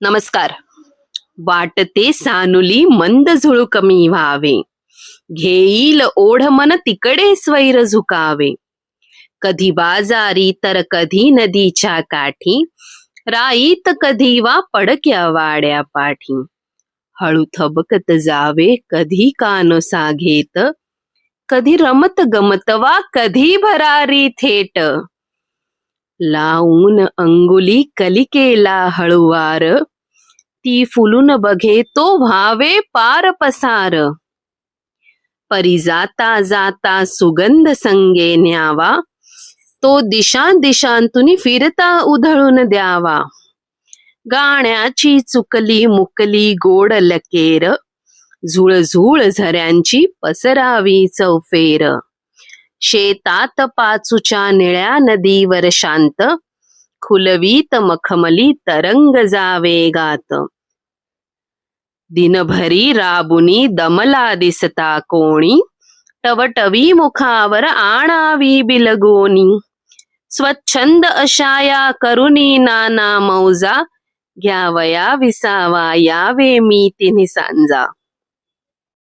नमस्कार. वाटते सानुली मंद झुळू कमी व्हावे. घेईल ओढ मन तिकडे स्वैर झुकावे. कधी बाजारी तर कधी नदीच्या काठी. राईत कधी वा पडक्या वाड्या पाठी. हळू थबकत जावे कधी कानोसा घेत. कधी रमत गमत वा कधी भरारी थेट. लावून अंगुली कलिकेला हळुवार. ती फुलून बघे तो व्हावे पार पसार. परी जाता जाता सुगंध संगे न्यावा. तो दिशा दिशांतून फिरता उधळून द्यावा. गाण्याची चुकली मुकली गोड लकेर. झुळझुळ झऱ्यांची पसरावी चौफेर. शेतात पाचूच्या निळ्या नदीवर शांत खुलवीत मखमली तरंग जावे गात. दिनभरी राबुनी दमला दिसता कोणी टवटवी मुखावर आणावी बिलगोनी. स्वच्छंद अशाया करुणी नाना मौजा घ्यावया विसावा यावे मी तिन्ही सांजा.